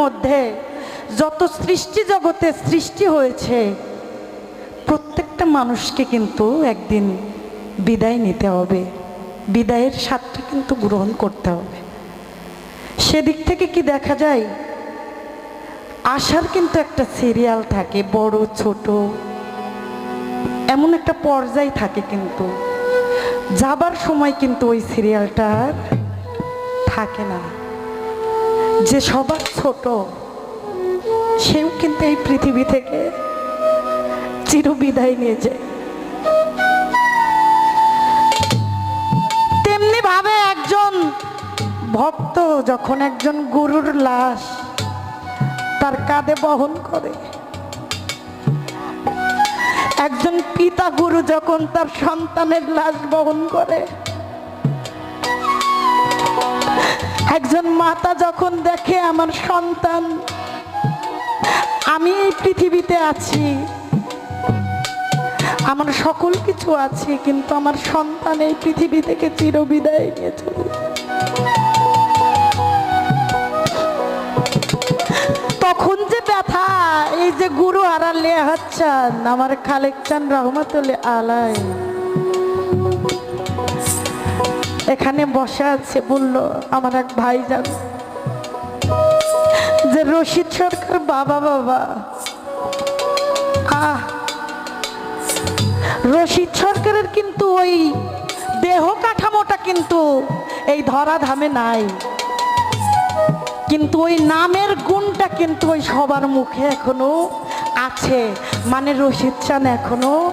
মধ্যে যত সৃষ্টি জগতে সৃষ্টি হয়েছে, প্রত্যেকটা মানুষকে কিন্তু একদিন বিদায় নিতে হবে। বিদায়ের স্বাদটা কিন্তু গ্রহণ করতে হবে। সেদিক থেকে কি দেখা যায়? আসার কিন্তু একটা সিরিয়াল থাকে, বড়, ছোট, এমন একটা পর্যায় থাকে কিন্তু। যাবার সময় কিন্তু ওই সিরিয়ালটা থাকে না। যে সবার ছোট, সেও কিন্তু এই পৃথিবী থেকে চিরবিদায় নিয়ে যায়। তেমনি ভাবে একজন ভক্ত যখন একজন গুরুর লাশ তার কাঁধে বহন করে, একজন পিতা গুরু যখন তার সন্তানের লাশ বহন করে একজন মাতা যখন দেখে আমার সন্তান, আমি পৃথিবীতে আছি, আমার সকল কিছু আছে, কিন্তু আমার সন্তান এই পৃথিবী থেকে চিরবিদায় নিয়ে চলে তখন যে ব্যথা, এই যে গুরু হারালে হাচ্ছান আমার খালেক চান রহমতুল্লাহ আলাই। এখানে বসে আছে বলল, আমার এক ভাই যান যে রশিদ সরকার বাবা বাবা। আহ! রশিদ সরকারের কিন্তু ওই দেহ কাঠামোটা কিন্তু এই ধরা ধামে নাই। কিন্তু ওই নামের গুণটা কিন্তু ওই সবার মুখে এখনও আছে। মানে রশিদ চান এখনও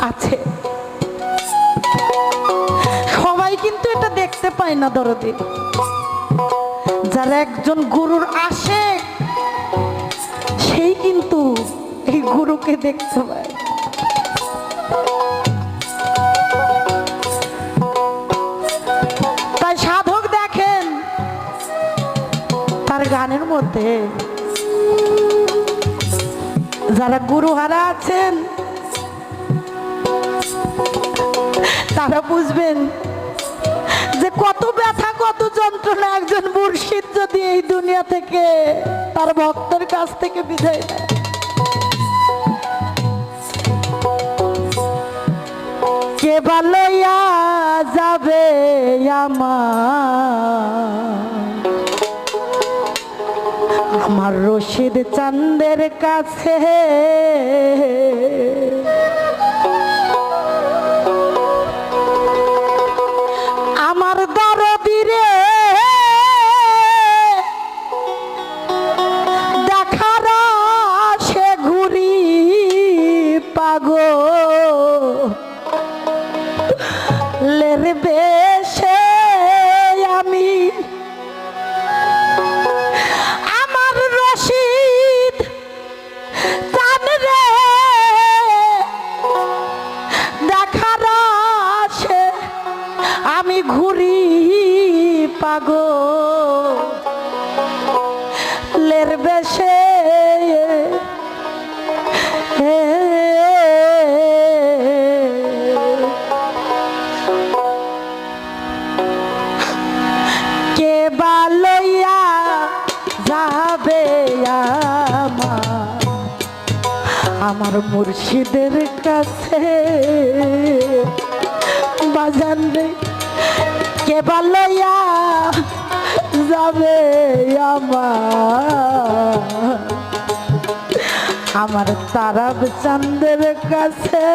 আছে। সবাই কিন্তু এটা দেখতে পায় না, দরদি। যারা একজন গুরুর আসে সেই কিন্তু এই গুরুকে দেখতে পায়। তাই সাধক দেখেন, তার গানের মধ্যে যারা গুরুহারা আছেন, তারা বুঝবেন যে কত ব্যথা, কত যন্ত্রণা একজন মুর্শিদ যদি এই দুনিয়া থেকে তার ভক্তের কাছ থেকে বিদায় নেয়। কে বলয়া যাবে আমার? রশিদ চান্দের কাছে। কে বালইয়া যাবে আমার? মুর্শিদের কাছে? বাজান কে বালইয়া যাবে আমার? আমার তারাব চন্দ্রের কাছে।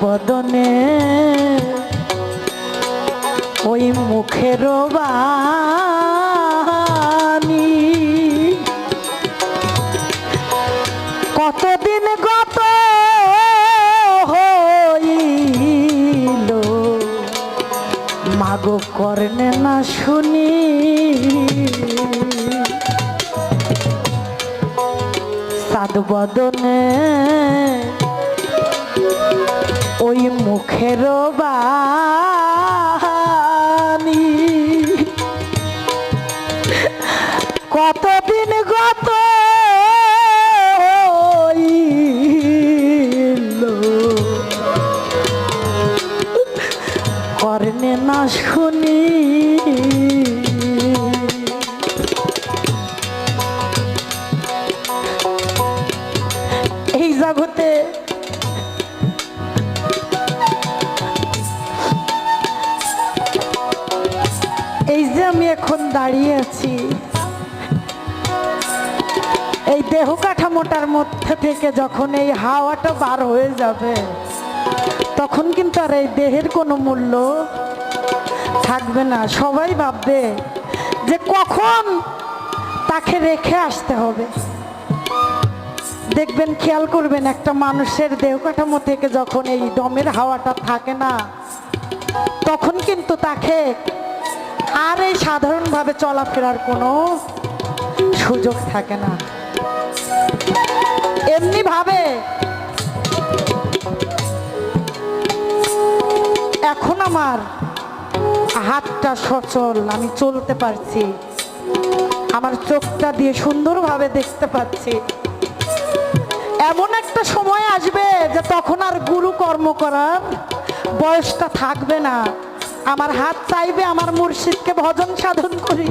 বদনে ওই মুখের কতদিন গত হইল? মাগো কর্ণে না শুনি। সাদ বদনে বাণী এই যে আমি এখন দাঁড়িয়ে আছি, এই দেহ কাঠামোটার মধ্যে থেকে যখন এই হাওয়াটা বার হয়ে যাবে, তখন কিন্তু আর এই দেহের কোনো মূল্য থাকবে না। সবাই ভাববে যে কখন তাকে রেখে আসতে হবে। দেখবেন, খেয়াল করবেন, একটা মানুষের দেহ কাঠামো থেকে যখন এই দমের হাওয়াটা থাকে না, তখন কিন্তু তাকে আর এই সাধারণভাবে চলাফেরার কোনো সুযোগ থাকে না। এমনি ভাবে এখন আমার হাতটা সচল, আমি চলতে পারছি। আমার চোখটা দিয়ে সুন্দরভাবে দেখতে পাচ্ছি। এমন একটা সময় আসবে যে তখন আর গুরু কর্ম করার বয়সটা থাকবে না। আমার হাত চাইবে আমার মুর্শিদকে ভজন সাধন করি।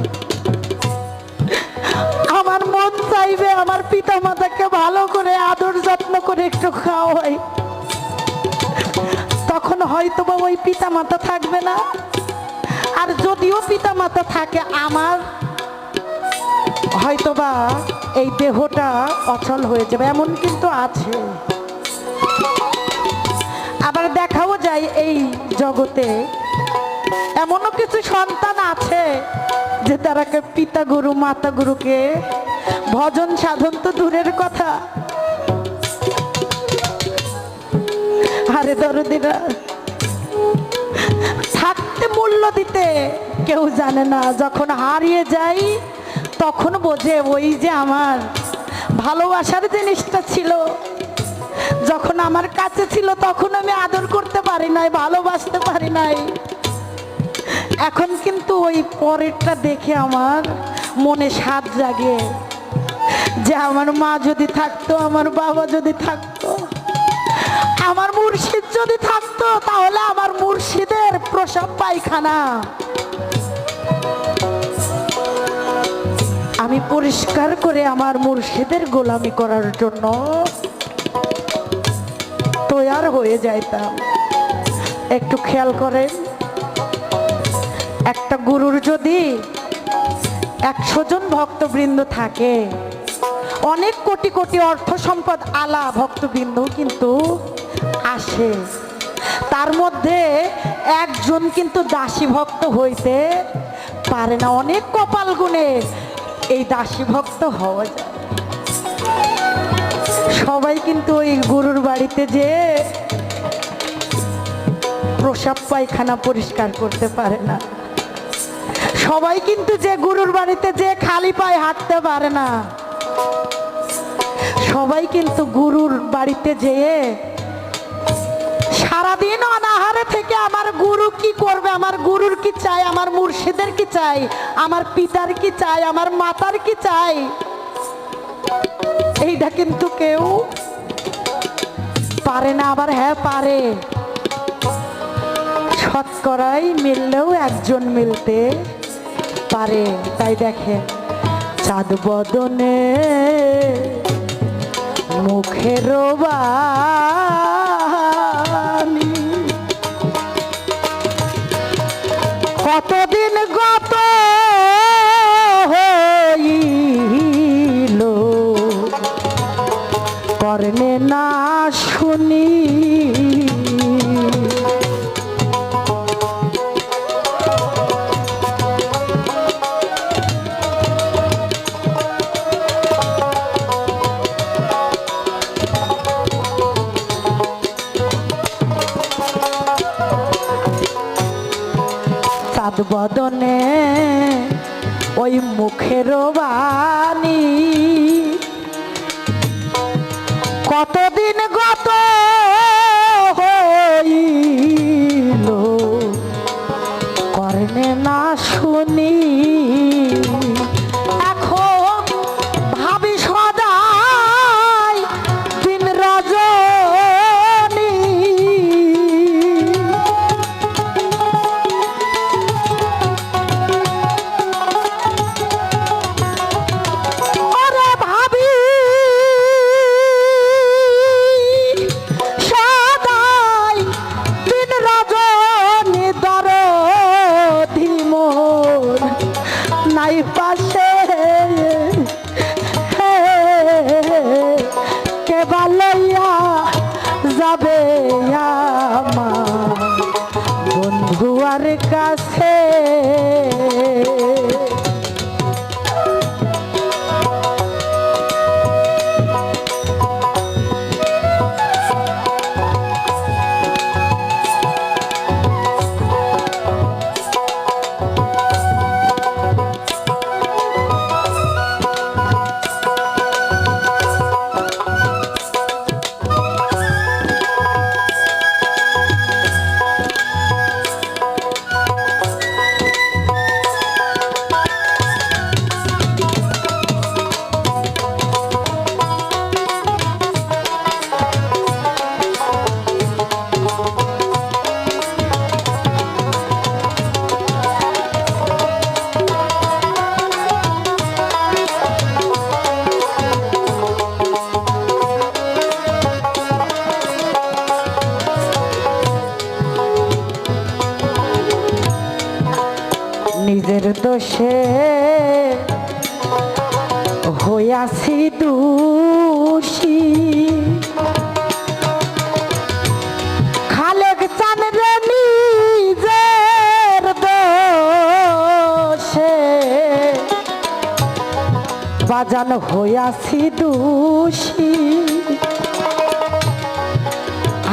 আমার মন চাইবে আমার পিতা মাতাকে ভালো করে আদর যত্ন করে একটু খাওয়াই। তখন হয়তো বা ওই পিতা মাতা থাকবে না। আর যদিও পিতা মাতা থাকে, আমার হয়তোবা এই দেহটা অচল হয়ে যাবে, এমন কিন্তু আছে। আবার দেখাও যায় এই জগতে এমনও কিছু সন্তান আছে যে তারাকে পিতা গুরু, মাতা গুরুকে ভজন সাধন তো দূরের কথা। আরে দরদিরা, থাকতে মূল্য দিতে কেউ জানে না, যখন হারিয়ে যাই তখন বোঝে ওই যে আমার ভালোবাসার জিনিসটা ছিল। যখন আমার কাছে ছিল তখন আমি আদর করতে পারি নাই, ভালোবাসতে পারি নাই। এখন কিন্তু ওই পরেরটা দেখে আমার মনে স্বাদ জাগে যে আমার মা যদি থাকতো, আমার বাবা যদি থাকতো, আমার মুর্শিদ যদি থাকতো, তাহলে আমার মুর্শিদের প্রসব পায়খানা। আমি পরিষ্কার করে আমার মুর্শিদের গোলামি করার জন্য তৈয়ার হয়ে যাইতাম। একটু খেয়াল করেন। একটা গুরুর যদি একশো জন ভক্তবৃন্দ থাকে, অনেক কোটি কোটি অর্থ সম্পদ আলা ভক্তবৃন্দ কিন্তু আসে। তার মধ্যে একজন কিন্তু দাসী ভক্ত হইতে পারে না, অনেক কপাল গুণে এই দাসী ভক্ত হওয়া যায়। সবাই কিন্তু ওই গুরুর বাড়িতে যে প্রসাব পায়খানা পরিষ্কার করতে পারে না। সবাই কিন্তু যে গুরুর বাড়িতে যে খালি পায়ে হাঁটতে পারে না। সবাই কিন্তু গুরুর বাড়িতে যেয়ে সারাদিন অনাহারে থেকে আমার গুরু কি করবে? আমার গুরুর কি চাই? আমার মুর্শিদের কি চাই? আমার পিতার কি চাই? আমার মাতার কি চাই? এইটা কিন্তু কেউ পারে না, আবার হ্যাঁ পারে। শতকরাই মিললেও একজন মিলতে পারে। তাই দেখে চাঁদ বদনে মুখের বাণী বদনে ওই মুখের বাণী। কতদিন গত বাজান হইয়াছি দোষী।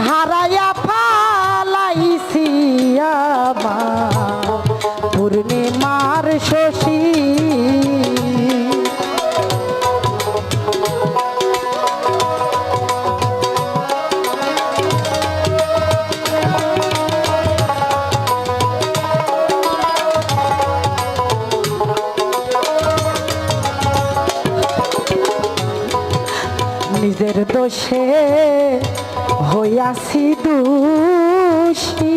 হারাইয়া ফালাইছি আমার পূর্ণিমার শশী দোষে হইয়াছি দোষী।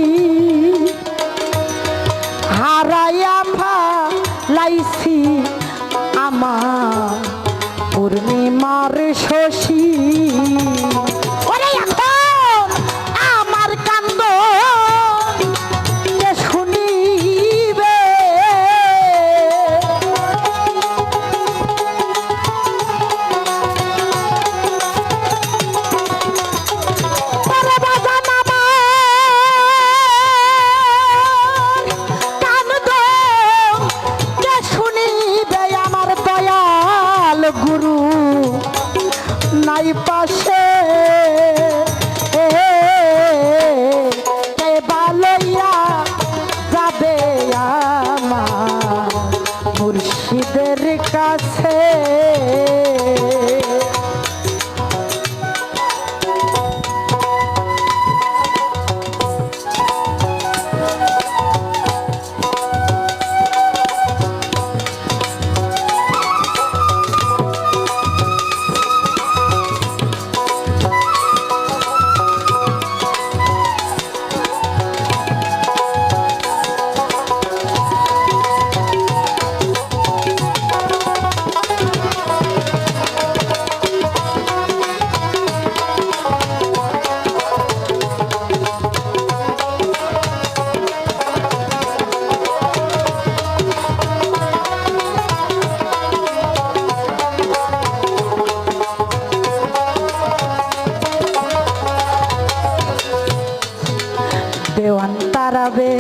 দেওয়ান তারাবে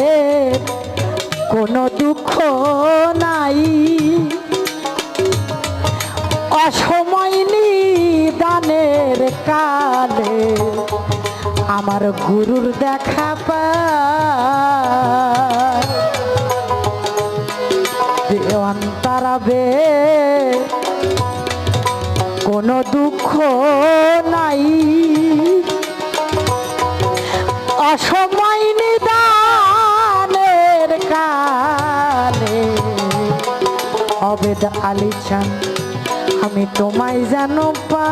কোনো দুঃখ নাই। অসময় নিদানের কালে আমার গুরুর দেখা দেওয়ান তারাবে কোনো দুঃখ নাই। অসময় নিদানের কালে। অবেদ আলী চান আমি তোমায় যেন পা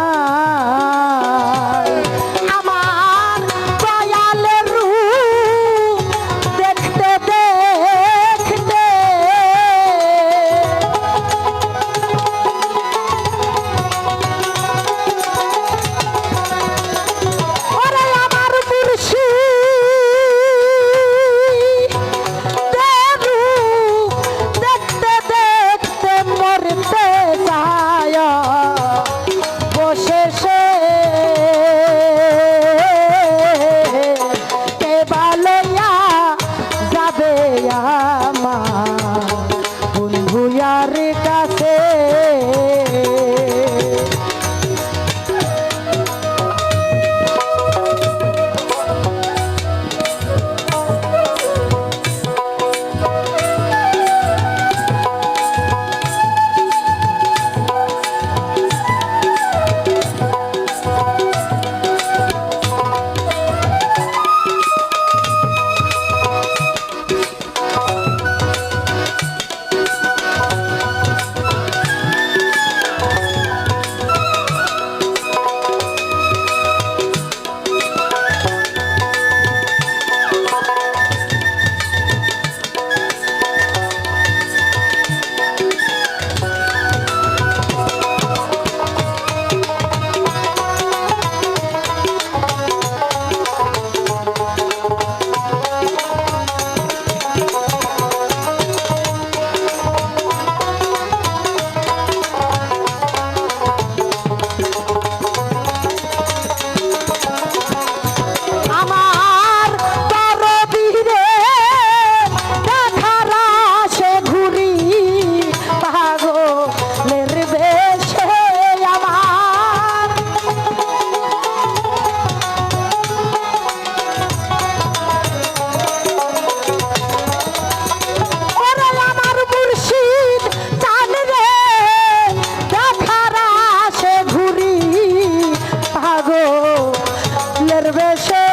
বেশে